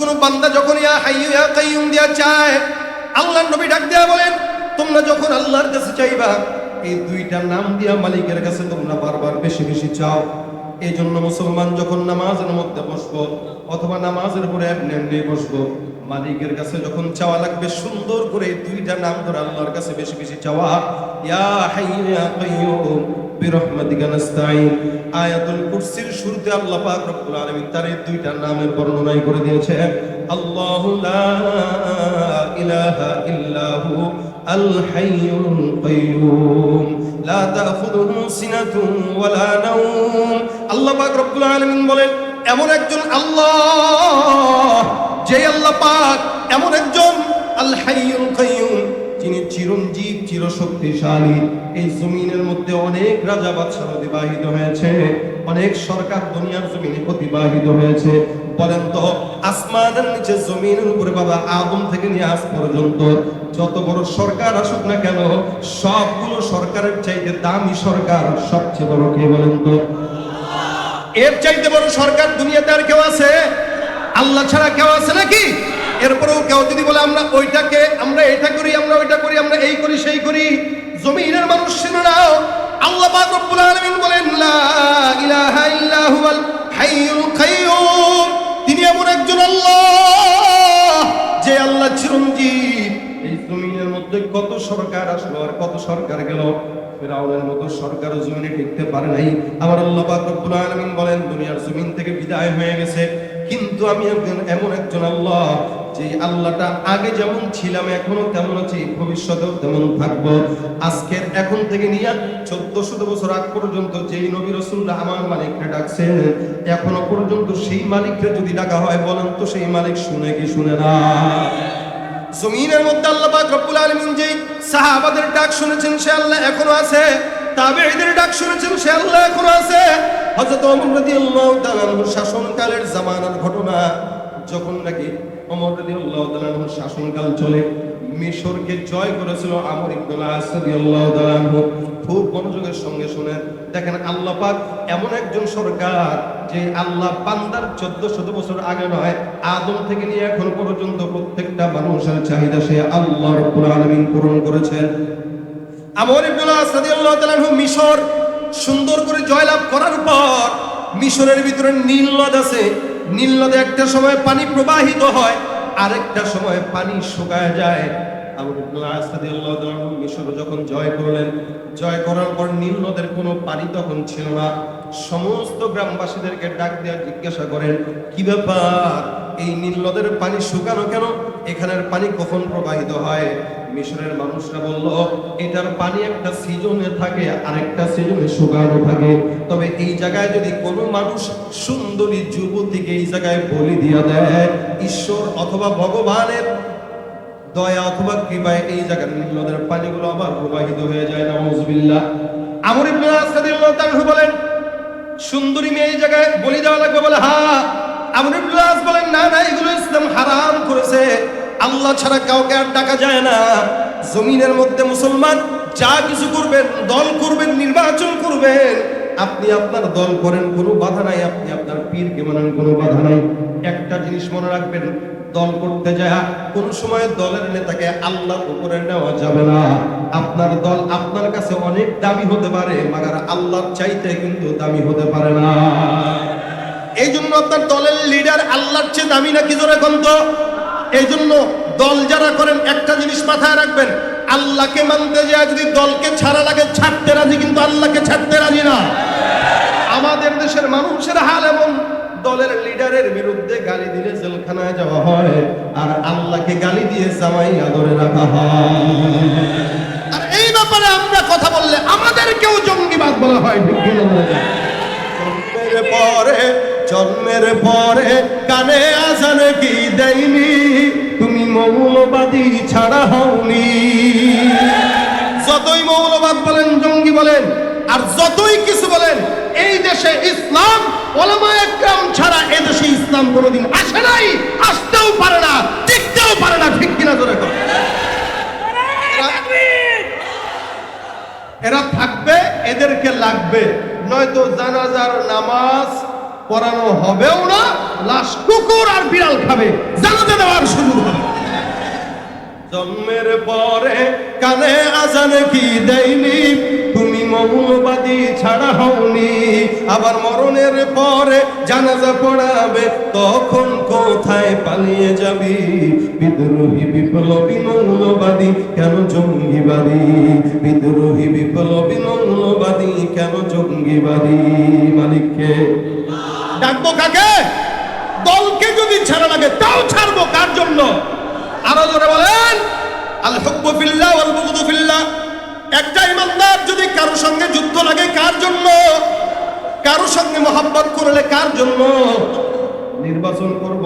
কোন বান্দা যখন ইয়া দিয়া চায় আল্লাহ নবী ডাক দেয়া বলেন, তোমরা যখন আল্লাহর কাছে চাইবা, এই দুইটা নাম দিয়া মালিকের কাছে তোমরা বারবার বেশি বেশি চাও। এই জন্য মুসলমান যখন নামাজের মধ্যে বসবো অথবা নামাজের পরে এমনি এমনি বসবো, মালিকের কাছে যখন চাওয়া লাগবে সুন্দর করে দুইটা নাম ধরে আল্লাহর কাছে বেশি বেশি চাওয়া, ইয়া হাইয়ু ইয়া কাইয়ুম বিরহমাতিকা নাস্তাইন আয়াতুল কুরসির শুরুতে আল্লাহ পাক রব্বুল আলামিন তার এই দুইটা নামের বর্ণনাই করে দিয়েছে আল্লাহু লা ইলাহা ইল্লাহু আল হাইয়ুল কাইয়ুম লা তাখুযুহু সিনাতুন ওয়ালা নাওম। আল্লাহ পাক রব্বুল আলামিন বলেন, এমন একজন আল্লাহ যে আল্লাহ পাক এমন একজন আল হাইয়ুল কাইয়ুম, যিনি চিরঞ্জীব, চিরশক্তিশালী। এই জমিনের মধ্যে অনেক রাজা বাদশাহ অতিবাহিত হয়েছে, অনেক সরকার দুনিয়ার জমিনে অতিবাহিত হয়েছে। বলেন তো আসমানের নিচে জমিনের উপরে বাবা আদম থেকে নিয়ে আজ পর্যন্ত যত বড় সরকার আসুক না কেন, সবগুলো সরকারের চাইতে দামি সরকার সবচেয়ে বড় কে বলেন তো? এর চাইতে বড় সরকার দুনিয়াতে আর কেউ আছে? আল্লাহ ছাড়া কেউ আছে নাকি? এরপরেও কেউ যদি বলে, আমরা ওইটাকে, আমরা এটা করি, আমরা ওইটা করি, আমরা এই করি, সেই করি। জমিনের মানুষ শুনে নাও। আল্লাহ পাক রব্বুল আলামিন বলেন, লা ইলাহা ইল্লা হুয়াল হাইয়ুল কাইয়ুম। তিনি এমন একজন আল্লাহ যে আল্লাহ চিরঞ্জীব। এই জমিনের মধ্যে কত সরকার আসলো আর কত সরকার গেল? ফেরাউনের মতো সরকার জমিনে টিকতে পারে নাই। আমার আল্লাহ পাক রব্বুল আলামিন বলেন, দুনিয়ার জমিন থেকে বিদায় হয়ে গেছে। কিন্তু আমি একজন, এমন একজন আল্লাহ যে আল্লাহটা আগে যেমন ছিলাম, এখনও তেমন আছি, ভবিষ্যতেও তেমন থাকব। আজকের এখন থেকে নিয়ে চোদ্দ শত বছর আগ পর্যন্ত যেই নবী রসুল্লাহ আমার মালিককে ডাকছেন, এখনও পর্যন্ত সেই মালিককে যদি ডাকা হয়, বলেন তো সেই মালিক শুনে কি শুনে না? জমিনের মধ্যে আল্লাহ পাক রব্বুল আলামিন যেই সাহাবাদের ডাক শুনেছেন, সে আল্লাহ এখনও আছে। তাবেঈদের ডাক শুনেছেন, সে আল্লাহ এখনও আছে। হযরত ওমর রাদিয়াল্লাহু তাআলা আনহুর শাসনকালের জামানার ঘটনা, যখন নাকি ওমর রাদিয়াল্লাহু তাআলা আনহুর শাসনকাল চলে মিশরকে জয় করেছিল আমর ইবনুল আস রাদিয়াল্লাহু তাআলা খুব মনোযোগের সঙ্গে শুনেন দেখেন আল্লাহ পাক এমন একজন সরকার যে আল্লাহ বান্দার চোদ্দ শত বছর আগে নয়, আদম থেকে নিয়ে এখন পর্যন্ত প্রত্যেকটা মানুষের চাহিদা সে আল্লাহ রব্বুল আলামিন পূরণ করেছেন। আমর ইবনুল আস রাদিয়াল্লাহু তাআলা মিশর সুন্দর করে জয়লাভ করার পর মিশরের ভিতরে নীল নদ আছে। নীল নদে একটা সময় পানি প্রবাহিত হয় আরেকটা সময় পানি শুকায় যায়। তাআলা আনহু মিশর যখন জয় করলেন, জয় করার পর নীল নদের কোনো পানি তখন ছিল না। সমস্ত গ্রামবাসীদেরকে ডাক দেওয়া জিজ্ঞাসা করেন, কি ব্যাপার? এই নীল নদের পানি শুকানো কেন? এখানের পানি কখন প্রবাহিত হয়? মিশরের মানুষরা বলল, এটার পানি একটা সিজনে থাকে, আরেকটা সিজনে শুকানো থাকে। তবে এই জায়গায় যদি কোনো মানুষ সুন্দরী যুবতীকে এই জায়গায় বলি দিয়ে দেয়, ঈশ্বর অথবা ভগবানের দয়া অথবা কৃপায় এই জায়গার নদের পানিগুলো আবার প্রবাহিত হয়ে যায়, নাউজুবিল্লাহ। আমর ইবনে আস রাদিয়াল্লাহু তাআলা বলেন, সুন্দরী মেয়ে এই জায়গায় বলি দেওয়া লাগবে বলে হ্যাঁ আমর ইবনে আস বলেন, না না, এগুলো ইসলাম হারাম করেছে। আল্লাহ ছাড়া কাউকে আর ডাকা যায় না। জমিনের মধ্যে মুসলমান যা কিছু করবেন, দল করবেন, নির্বাচন করবেন, আপনি আপনার দল করেন, কোনো বাধা নাই, আপনি আপনার পীরকে মানেন, কোনো বাধা নাই। একটা জিনিস মনে রাখবেন দল করতে যায়, কোন সময় দলের নেতাকে আল্লাহর উপরে নেওয়া যাবে না। আপনার দল আপনার কাছে অনেক দামি হতে পারে, মাগার আল্লাহর চাইতে কিন্তু দামি হতে পারে না। এই জন্য আপনার দলের লিডার আল্লাহর চেয়ে দামি নাকি জোরে কন্ত এই জন্য দল যারা করেন, একটা জিনিস মাথায় রাখবেন, আল্লাহকে মানতে যায়, যদি দলকে ছাড়া লাগে, ছাড়তে রাজি, কিন্তু আল্লাহকে ছাড়তে রাজি না। আমাদের দেশের মানুষের হাল এমন দলের লিডারের বিরুদ্ধে গালি দিলে জেলখানায় যাওয়া হয় আর আল্লাহকে গালি দিয়ে জামাই আদরে রাখা হয়। আর এই ব্যাপারে আমরা কথা বললে আমাদেরকেও জঙ্গিবাদ বলা হয় জন্মের পরে জন্মের পরে কানে আজান কি দেয়নি? তুমি মৌলবাদী ছাড়া হওনি। যতই মৌলবাদ বলেন, জঙ্গি বলেন, আর যতই কিছু বলেন, এই দেশে ইসলাম ছাড়া এই দেশে ইসলাম কোনোদিন আসে নাই, আসতেও পারে না, টিকতেও পারে না, ঠিক কিনা ধরে এরা থাকবে, এদেরকে লাগবে। নয়তো জানাজার নামাজ পড়ানো হবেও না, লাশ কুকুর আর বিড়াল খাবে জানাতে দেওয়ার সুযোগ হবে। জন্মের পরে কানে আজান কি দেয়নি? মৌলবাদী ছাড়া হওনি। আবার মরণের পরে জানাজা পড়াবে, তখন কোথায় পালিয়ে যাবি? বিদ্রোহী বিপ্লবী মৌলবাদী কেন জঙ্গিবাদী? বিদ্রোহী বিপ্লবী মৌলবাদী কেন জঙ্গিবাদী? মালিককে ডাকবো কাকে? দলকে যদি ছাড়া লাগে, তাও ছাড়বো। কার জন্য? আরও জোরে বলেন আল হুব্বু ফিল্লাহ ওয়াল বুগদু ফিল্লাহ একটা ইমানদার যদি কারও সঙ্গে যুদ্ধ লাগে কার জন্য? কারও সঙ্গে মোহাব্বত করলে কার জন্য? নির্বাচন করব,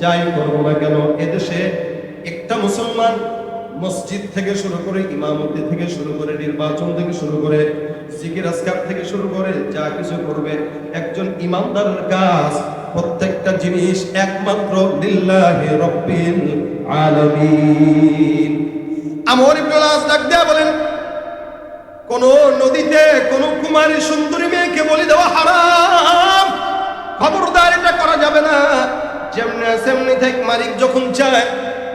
যাই করব না কেন, এদেশে একটা মুসলমান মসজিদ থেকে শুরু করে ইমামতি থেকে শুরু করে নির্বাচন থেকে শুরু করে জিকির আসকার থেকে শুরু করে যা কিছু করবে, একজন ইমানদারের কাজ, প্রত্যেকটা জিনিস একমাত্র লিল্লাহি রব্বিল আলামিন। আমর ইবনে আস ডাক দেয়া বলেন কোন নদীতে, কোন কুমারী সুন্দরী মেয়েকে বলি দেওয়া হারাম। খবরদার এটা করা যাবে না। যেমনি সেমনি থেকে মালিক যখন চায়,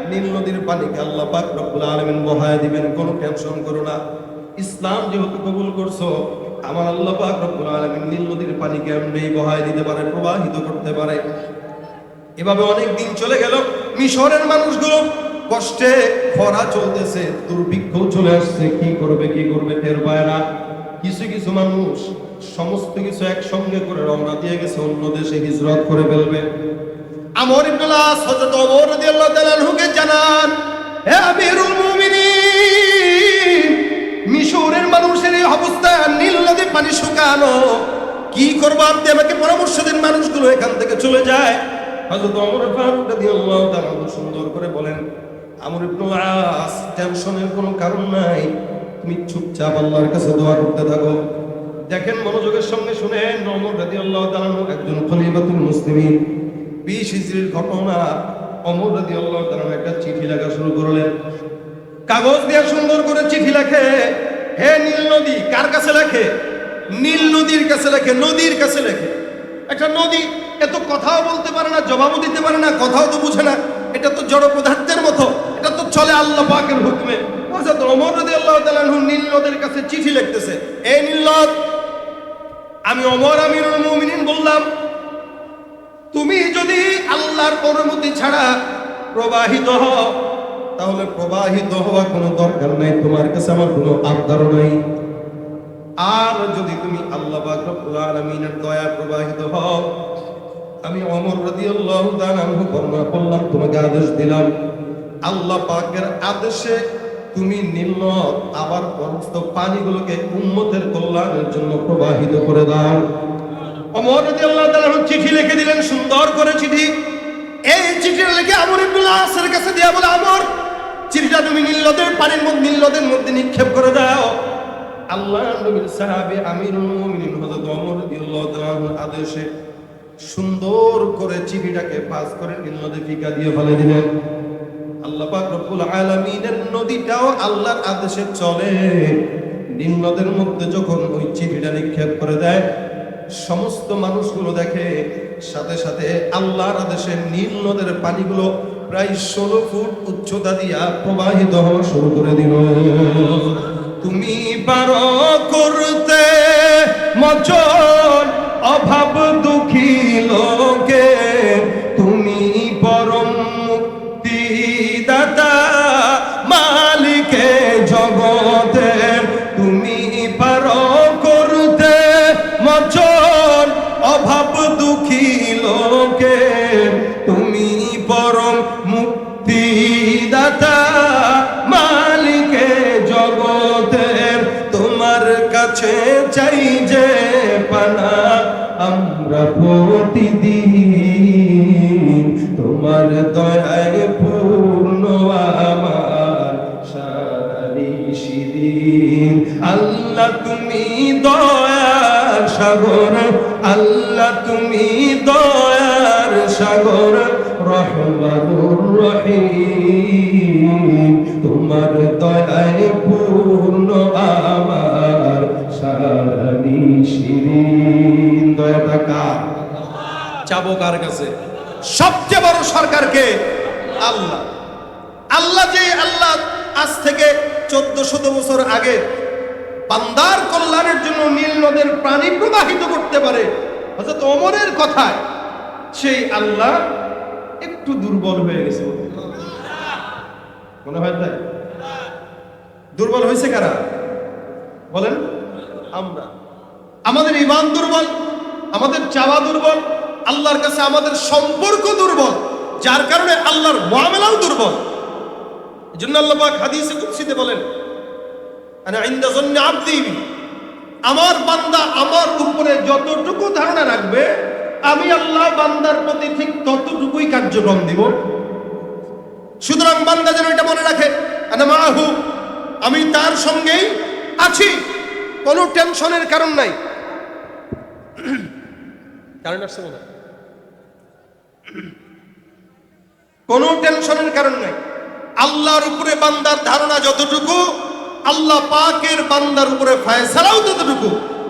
নীল নদীর পানিকে আল্লাহ পাক রব্বুল আলামিন বহায় দিবেন, কোনো টেনশন করো না। ইসলাম যেহেতু কবুল করছ, আমার আল্লাহ পাক রব্বুল আলামিন নীল নদীর পানিকে এমনি বহায় দিতে পারে, প্রবাহিত করতে পারে। এভাবে অনেক দিন চলে গেল, মিশরের মানুষগুলো কষ্টে খরা চলতেছে, দুর্ভিক্ষ চলে আসছে। কি করবে কি করবে, টের পায় না। কিছু কিছু মানুষ সমস্ত কিছু একসঙ্গে করে রওনা দিয়ে গেছে, অন্য দেশে হিজরত করে ফেলবে। আমর ইবনুল্লাহ হযরত ওমর রাদিয়াল্লাহু আনহুকে জানান, হে আমিরুল মুমিনিন, মিশরের মানুষের এই অবস্থা নীল নদী পানি শুকানো। কি করব আপনি? আমাকে পরামর্শ দিন, মানুষগুলো এখান থেকে চলে যায়। হযরত ওমর ফারুক রাদিয়াল্লাহু তাআলা সুন্দর করে বলেন আমর ইবনে আস, টেনশনের কোনো কারণ নাই। তুমি চুপচাপ আল্লাহর কাছে দোয়া করতে থাকো। দেখেন মনোযোগের সঙ্গে শুনে ওমর রাদিয়াল্লাহু তাআলা একজন খলিফাতুল মুসলিমিন। বিশ হিজরির ঘটনা অমর রাদিয়াল্লাহু তাআলা একটা চিঠি লেখা শুরু করলেন। কাগজ দিয়ে সুন্দর করে চিঠি লেখে, হে নীল নদী, কার কাছে লেখে? নীল নদীর কাছে লেখে, নদীর কাছে লেখে। একটা নদী এত কথাও বলতে পারে না, জবাবও দিতে পারে না, কথাও তো বুঝে না। এটা তো জড় পদার্থের মতো, এটা তো চলে আল্লাহ পাকের হুকুমে। হযরত ওমর রাদিয়াল্লাহু তাআলা নীল কাছে চিঠি লিখতেছে এই নীল আমি ওমর আমিরুল মুমিনিন বললাম, তুমি যদি আল্লাহর অনুমতি ছাড়া প্রবাহিত হও, তাহলে প্রবাহিত হওয়া কোনো দরকার নাই, তোমার কাছে আমার কোনো আবদার নাই। আর যদি তুমি আল্লাহ আলামিনের দয়া প্রবাহিত হও, আমি রাদিয়াল্লাহু তাআলা আনহু বর্ণনা করলাম আদেশ দিলাম। আল্লাহ পাকের আদেশে তুমি নীল আবার সমস্ত পানিগুলোকে উম্মতের কল্যাণের জন্য প্রবাহিত করে দাও। অমর চিঠি লিখে দিলেন, সুন্দর করে চিঠি। এই চিঠি লিখে কাছে বলে তুমি মধ্যে নিক্ষেপ করে দাও। আল্লাহ আদেশে সুন্দর করে চিঠিটাকে পাস করে নদে ফিকা দিয়ে ফেলে দিলেন। আল্লাহ পাক রব্বুল আলামিনের নদীটাও আল্লাহর আদেশে চলে। নীল মধ্যে যখন ওই চিঠিটা নিক্ষেপ করে দেয়, সমস্ত মানুষগুলো দেখে, সাথে সাথে আল্লাহর আদেশে নীল নদের পানিগুলো প্রায় ষোলো ফুট উচ্চতা দিয়া প্রবাহিত হওয়া শুরু করে দিল। তুমি পারো করতে মচন অভাব দুঃখী লোকে রহিম, তোমার দয়ায় পূর্ণ আমার সারি শিরিন। দয়াটা কার চাবো কার কাছে? সবচেয়ে বড় সরকারকে আল্লাহ। আল্লাহ যে আল্লাহ আজ থেকে চোদ্দ শত বছর আগে বান্দার কল্যাণের জন্য নীল নদের পানি প্রবাহিত করতে পারে। হযরত ওমরের কথায়, সেই আল্লাহ একটু দুর্বল হয়ে গেছে মনে হয়। তাই? দুর্বল হয়েছে কারা? বলেন। আমরা। আমাদের ইমান দুর্বল আমাদের চাওয়া দুর্বল আল্লাহর কাছে আমাদের সম্পর্ক দুর্বল যার কারণে আল্লাহর মামলাও দুর্বল। জন্য আল্লাহ হাদিসে কুদসিতে বলেন আমার বান্দা আমার উপরে যতটুকু ধারণা রাখবে আমি আল্লাহ বান্দার প্রতি ঠিক ততটুকুই কার্যক্রম দিব। সুতরাং বান্দা যেন এটা মনে রাখে মাহু আমি তার সঙ্গেই আছি। কোনো টেনশনের কারণ নাই। কারণ আসছে মনে? কোনো টেনশনের কারণ নাই। আল্লাহর উপরে বান্দার ধারণা যতটুকু আল্লাহ পাকের বান্দার উপরে ফায়সালাও ততটুকু।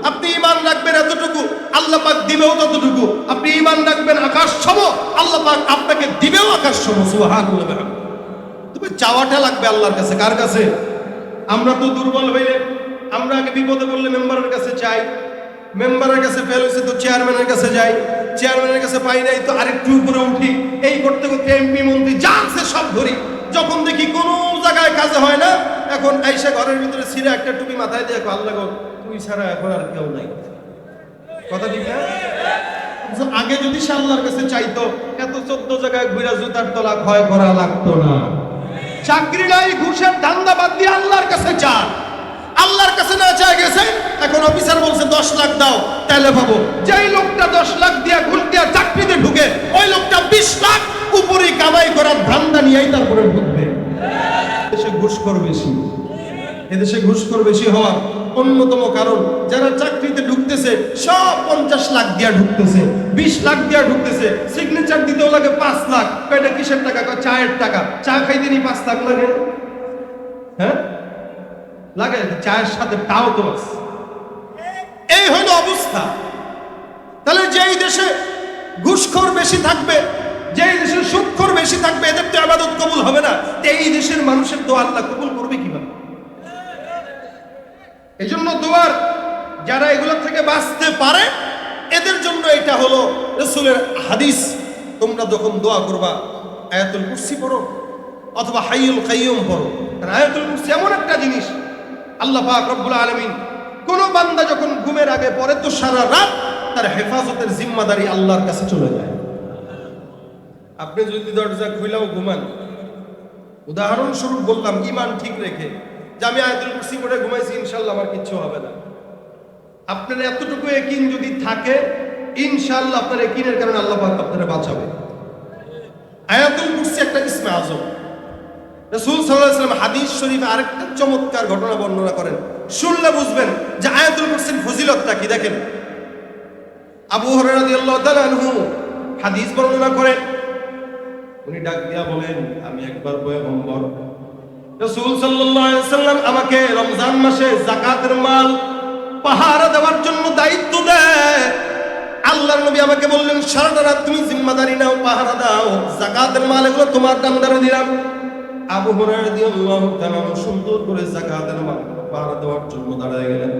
আপনি ইমান রাখবেন এতটুকু, আল্লাহ পাক দিবেও ততটুকু। আপনি ইমান রাখবেন আকাশ সম আল্লাহ পাক আপনাকে দিবেও আকাশ সম তবে চাওয়াটা লাগবে আল্লাহর কাছে, কার কাছে? আমরা তো দুর্বল হইলে, আমরা আগে বিপদে বললে মেম্বারের কাছে চাই মেম্বারের কাছে ফেল হয়েছে তো চেয়ারম্যানের কাছে যাই। চেয়ারম্যানের কাছে পাই নাই তো আরেকটু উপরে উঠি। এই করতে করতে এমপি মন্ত্রী, যা সব ধরি। যখন দেখি কোনো জায়গায় কাজে হয় না, এখন আইসা ঘরের ভিতরে ছিঁড়ে একটা টুপি মাথায় দিয়ে আল্লাহ তুই ছাড়া এখন আর কেউ নাই। কথা ঠিক না? আগে যদি সে আল্লাহর কাছে চাইতো, এত চোদ্দ জায়গায় ঘুরে জুতার তলা ক্ষয় করা লাগতো না। চাকরি নাই, ঘুষের ধান্দা বাদ দিয়ে আল্লাহর কাছে চান আল্লাহর কাছে না চাই গেছে, এখন অফিসার বলছে, দশ লাখ দাও তাহলে পাবো। যেই লোকটা দশ লাখ দিয়া ঘুষ দিয়া চাকরিতে ঢুকে, ওই লোকটা বিশ লাখ উপরে কামাই করার ধান্দা নিয়েই তারপরে ঢুকবে। দেশে ঘুষখোর বেশি। এদেশে ঘুষখোর বেশি হওয়ার অন্যতম কারণ, যারা চাকরিতে ঢুকতেছে, সব পঞ্চাশ লাখ দিয়া ঢুকতেছে, বিশ লাখ দিয়া ঢুকতেছে সিগনেচার দিতেও লাগে পাঁচ লাখ। কয়টা কিসের টাকা? চায়ের টাকা। চা খাইতে নি পাঁচ লাখ লাগে। হ্যাঁ? লাগে? চায়ের সাথে তাও তো আছে। এই হলো অবস্থা। তাহলে যেই দেশে ঘুষখোর বেশি থাকবে, যেই দেশে সুদখোর বেশি থাকবে, এদের তো আবাদত কবুল হবে না। এই দেশের মানুষের তো আল্লাহ কবুল করবে কীভাবে? এই জন্য দোয়ার যারা এগুলো থেকে বাঁচতে পারে, এদের জন্য এটা হলো রসুলের হাদিস। তোমরা যখন দোয়া করবা, আয়াতুল কুরসি পড়ো অথবা হাইয়ুল কাইয়ুম পড়ো। কারণ আয়াতুল কুরসি এমন একটা জিনিস, আল্লাহ পাক রব্বুল আলামিন কোন বান্দা যখন ঘুমের আগে পড়ে তো সারা রাত তার হেফাজতের জিম্মাদারি আল্লাহর কাছে চলে যায়। আপনি যদি দরজা খুইলাও ঘুমান, উদাহরণস্বরূপ বললাম, ইমান ঠিক রেখে যে আমি আয়াতুল কুরসি পড়ে ঘুমাইছি ইনশাল্লাহ আমার কিচ্ছু হবে না। আপনার এতটুকু একিন যদি থাকে ইনশাল্লাহ আপনার একিনের কারণে আল্লাহ পাক আপনারা বাঁচাবে। আয়াতুল কুরসি একটা ইসমে আজম। রসুল সাল্লাহ হাদিস শরীফে আরেকটা চমৎকার ঘটনা বর্ণনা করেন। শুনলে বুঝবেন যে আয়াতুল কুরসির ফজিলতটা কি, দেখেন। আবু তাআলা হাদিস বর্ণনা করেন উনি ডাক দিয়া বলেন, আমি একবার পয়গম্বর রাসূল সাল্লাম আমাকে রমজান মাসে যাকাতের মাল, পাহারা দেওয়ার জন্য দায়িত্ব দেয়। আল্লাহর নবী আমাকে বললেন, সারাটা রাত তুমি জিম্মাদারি নাও, পাহারা দাও, যাকাতের মাল এগুলো তোমার দামদারে দিলাম। আবু রাদিয়াল্লাহু তাআলা সুন্দর করে যাকাতের মাল, পাহারা দেওয়ার জন্য দাঁড়ায় গেলেন।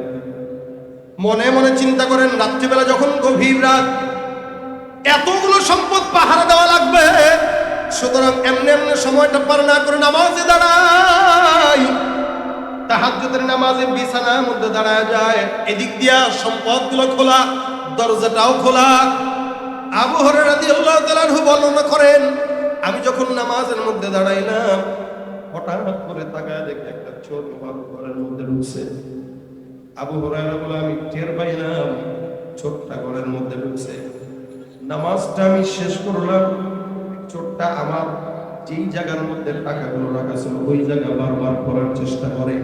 মনে মনে চিন্তা করেন, রাত্রিবেলা যখন গভীর রাত, এতগুলো সম্পদ পাহারা দেওয়া লাগবে। সুতরাং এমনি এমনি সময়টা পার না করে নামাজে দাঁড়াই তাহাজ্জুদের নামাজে বিছানার মধ্যে দাঁড়ায় যায়। এদিক দিয়া সম্পদগুলো খোলা, দরজাটাও খোলা। আবু হরাইরা রাদিয়াল্লাহু তাআলা বর্ণনা করেন, আমি যখন নামাজের মধ্যে দাঁড়াইলাম, হঠাৎ করে তাকায় দেখি একটা চোর আমার ঘরের মধ্যে ঢুকছে। আবু হরাইরা বলে, আমি টের পাইলাম ছোট্ট ঘরের মধ্যে ঢুকছে। নামাজটা আমি শেষ করলাম চোরটা আমার যেই জায়গার মধ্যে টাকাগুলো রাখা ছিল, ওই জায়গা বারবার করার চেষ্টা করে।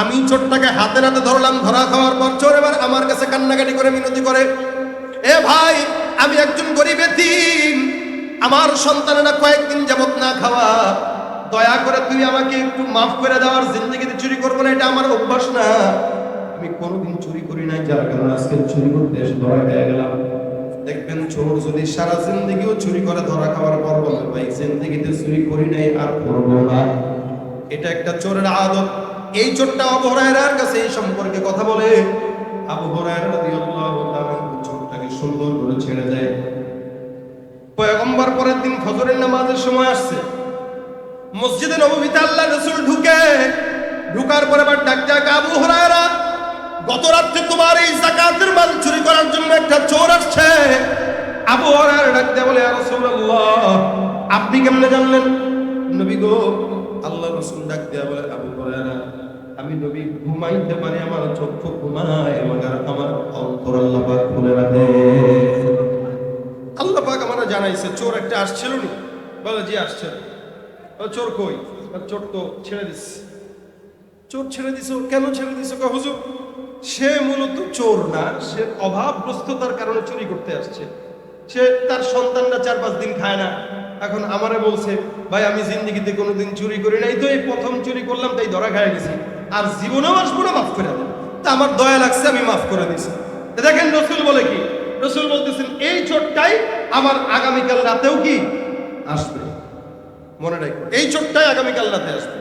আমি চোরটাকে হাতে হাতে ধরলাম, ধরা খাওয়ার পর চোর এবার আমার কাছে কান্নাকাটি করে মিনতি করে, এ ভাই, আমি একজন গরিব এতিম, আমার সন্তানেরা কয়েকদিন যাবত না খাওয়া, দয়া করে তুই আমাকে একটু মাফ করে দেওয়ার জিন্দগিতে চুরি করব না, এটা আমার অভ্যাস না। আমি কোনোদিন চুরি করি নাই, যার কারণে আজকে চুরি করতে এসে ধরা হয়ে গেলাম। দেখবেন চোর যদি সারা জিন্দগিও চুরি করে ধরা খাওয়ার পর বলে ভাই। জিন্দগিতে চুরি করি নাই, আর করব না। এটা একটা চোরের আদত। এই চোরটা আবু হুরায়রার কাছে এই সম্পর্কে কথা বলে। আবু হুরায়রা রাদিয়াল্লাহু তাআলা চোরটাকে সুন্দর করে ছেড়ে দেয়। পয়গম্বর পরের দিন ফজরের নামাজের সময় আসছে। মসজিদে নববীতে আল্লাহ রসুল ঢুকে। ঢুকার পরে আবার ডাক ডাক আবু হুরায়রা গত রাত্রে তোমার এই জাকাতের মাল চুরি করার জন্য একটা চোর আসছে। আবু হুরায়রা ডাক দিয়ে বলে রাসূলুল্লাহ, আপনি কেমনে জানলেন? নবী গো আল্লাহ রসুল ডাক দিয়া বলে, আবু হুরায়রা আমি নবী ঘুমাইতে পারি, আমার চক্ষু ঘুমায় আমার আমার অন্তর আল্লাহ পাক খুলে রাখে। আল্লাহ পাক আমার জানাইছে, চোর একটা আসছিল নি? বলে, জি, আসছে। চোর কই? আর চোর তো ছেড়ে দিস চোর ছেড়ে দিছ, কেন ছেড়ে দিছ? হুজুর সে মূলত চোর না, সে অভাবগ্রস্ততার কারণে চুরি করতে আসছে। সে তার সন্তানরা চার পাঁচ দিন খায় না। এখন আমারে বলছে, ভাই, আমি জিন্দিগিতে কোনোদিন চুরি করি নাই তো, এই প্রথম চুরি করলাম, তাই ধরা খায় গেছি। আর জীবনেও আসব না, মাফ করে দেন। তা আমার দয়া লাগছে, আমি মাফ করে দিছি। দেখেন রসুল বলে কি? রসুল বলতেছেন, এই চোরটাই আমার আগামীকাল রাতেও কি আসবে? মনে রাখো এই চোরটাই আগামীকাল রাতে আসবে।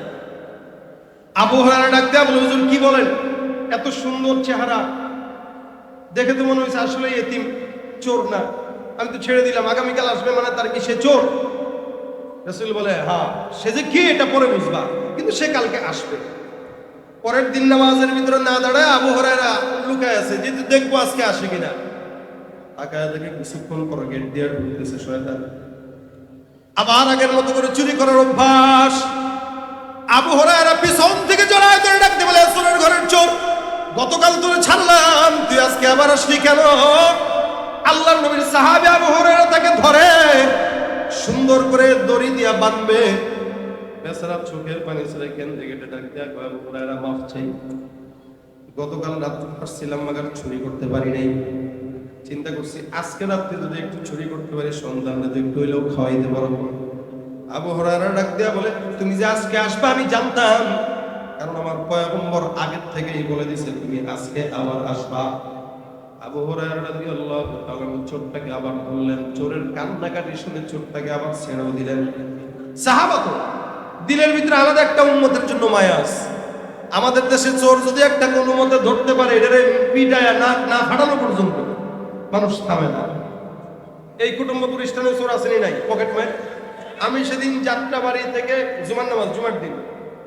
আবহাওয়া ডাক দেয়া বলে, হুজুর, কি বলেন? এত সুন্দর চেহারা। দেখে তো মনে হয়েছে আসলে এতিম, চোর না। আমি তো ছেড়ে দিলাম, আগামীকাল আসবে মানে তার কি সে চোর? রসুল বলে হ্যাঁ সে যে কি এটা পরে বুঝবা, কিন্তু সে কালকে আসবে। পরের দিন নামাজের ভিতরে না দাঁড়ায় আবহাওয়ারা লুকায় আছে যেহেতু দেখব আজকে আসে কিনা? তাকায় দেখে কিছুক্ষণ গেট দিয়ে ঢুকতেছে শয়তান আবার আগের মতো করে চুরি করার অভ্যাস। আবু হরায়রা পিছন থেকে জড়ায় ধরে ডাকতে বলে আসলের ঘরের চোর গতকাল তোরে ছাড়লাম, তুই আজকে আবার আসলি কেন? আল্লাহ নবীর সাহাবি আবু হরায়রা তাকে ধরে, সুন্দর করে দড়ি দিয়া বাঁধবে। বেচারা চোখের পানি ছেড়ে কেন থেকে ডাক দেয়া কয় হরায়রা, মাফ চাই। গতকাল রাত আসছিলাম, মাগার চুরি করতে পারি নাই। চিন্তা করছি, আজকে রাত্রে যদি একটু চুরি করতে পারি, সন্তানরা যদি একটু হইলেও খাওয়াইতে পারব। আবু হরারা ডাক দেয়া বলে, তুমি যে আজকে আসবে, আমি জানতাম। কারণ আমার পয়গম্বর আগের থেকেই বলে দিছে, তুমি আজকে আবার আসবা। আবু হরারা রাদিয়াল্লাহু তাআলা চোরটাকে আবার ধরলেন, চোরের কান্নাকাটি শুনে চোরটাকে আবার ছেড়েও দিলেন। সাহাবা তো, দিলের ভিতরে আলাদা একটা উম্মতের জন্য মায়া আছে। আমাদের দেশে চোর যদি একটা কোনো মতে ধরতে পারে, এটারে পিটায়া না না ফাটানো পর্যন্ত মানুষ থামে না। এই কুটুম্ব প্রতিষ্ঠানে চোর আসেনি নাই, পকেট মার। আমি সেদিন যাত্রা বাড়ি থেকে জুমার নামাজ, জুমার দিন,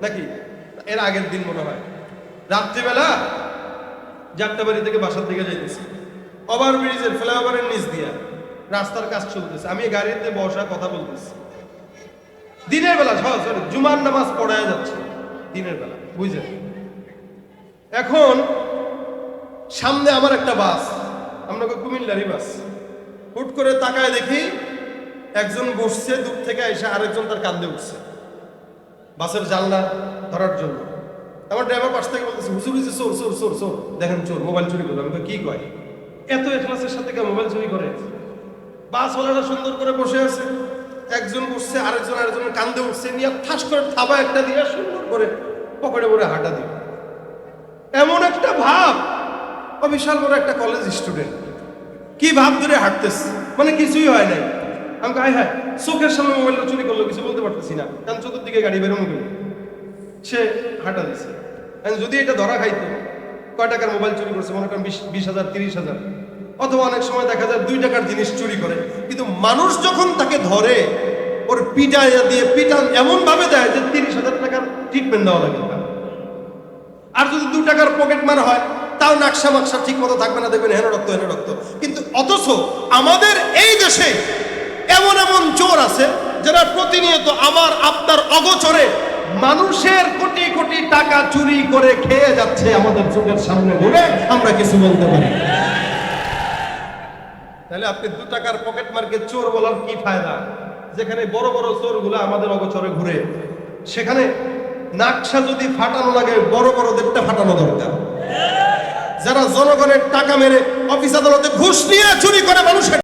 নাকি? এর আগের দিন মনে হয়। রাত্রিবেলা যাত্রা বাড়ি থেকে বাসার দিকে যাইতেছি। ওভার ব্রিজের ফ্লাইওভারের নিচ দিয়া রাস্তার কাজ চলতেছে। আমি গাড়িতে বসা কথা বলতেছি। দিনের বেলা সরি জুমার নামাজ পড়ায় যাচ্ছে। দিনের বেলা, বুঝলেন? এখন সামনে আমার একটা বাস, আমরা কুমিল্লারই বাস। হুট করে তাকায় দেখি একজন বসছে, দূর থেকে এসে আরেকজন তার কান্দে উঠছে। বাসের জানলা ধরার জন্য। আমার ড্রাইভার পাশ থেকে বলতেছে হুজুর হুজুর চোর চোর চোর চোর দেখেন চোর মোবাইল চুরি করল। আমি কই, কি কয়? এত এখলাসের সাথে কেউ মোবাইল চুরি করে? বাসওয়ালাটা সুন্দর করে বসে আছে। একজন বসছে আরেকজন আরেকজনের কান্দে উঠছে নিয়ে ঠাস করে থাবা একটা দিয়ে সুন্দর করে পকেটে পরে হাঁটা দিল। এমন একটা ভাব। ও বিশাল বড় একটা কলেজ স্টুডেন্ট কি ভাব ধরে হাঁটতেছে? মানে কিছুই হয় নাই। আমি হাই হাই চোখের সামনে মোবাইলটা চুরি করল, কিছু বলতে পারতেছি না। কারণ চতুর্দিকে গাড়ি বেরোনো গেল সে হাঁটা দিছে। যদি এটা ধরা খাইতো, কয় টাকার মোবাইল চুরি করছে? মনে করেন বিশ বিশ হাজার, তিরিশ হাজার। অথবা অনেক সময় দেখা যায় দুই টাকার জিনিস চুরি করে। কিন্তু মানুষ যখন তাকে ধরে, ওর পিটায় দিয়ে পিটান এমন ভাবে দেয় যে তিরিশ হাজার টাকার ট্রিটমেন্ট দেওয়া লাগে। আর যদি দু টাকার পকেট মার হয়, তাও নাকশা মাকশা ঠিক মতো থাকবে না। দেখবেন হেন রক্ত হেন রক্ত। কিন্তু অথচ আমাদের এই দেশে এমন এমন চোর আছে যারা প্রতিনিয়ত আমার, আপনার অগোচরে মানুষের কোটি কোটি টাকা চুরি করে খেয়ে যাচ্ছে আমাদের চোখের সামনে ঘুরে আমরা কিছু বলতে পারি। তাহলে আপনি দু টাকার পকেট মার্কে চোর বলার কি ফায়দা? যেখানে বড় বড় চোরগুলো আমাদের অগোচরে ঘুরে। সেখানে নাকশা যদি ফাটানো লাগে, বড় বড়দেরটা ফাটানো দরকার। যারা জনগণের টাকা মেরে অফিস আদালতে ঘুষ নিয়ে চুরি করে মানুষের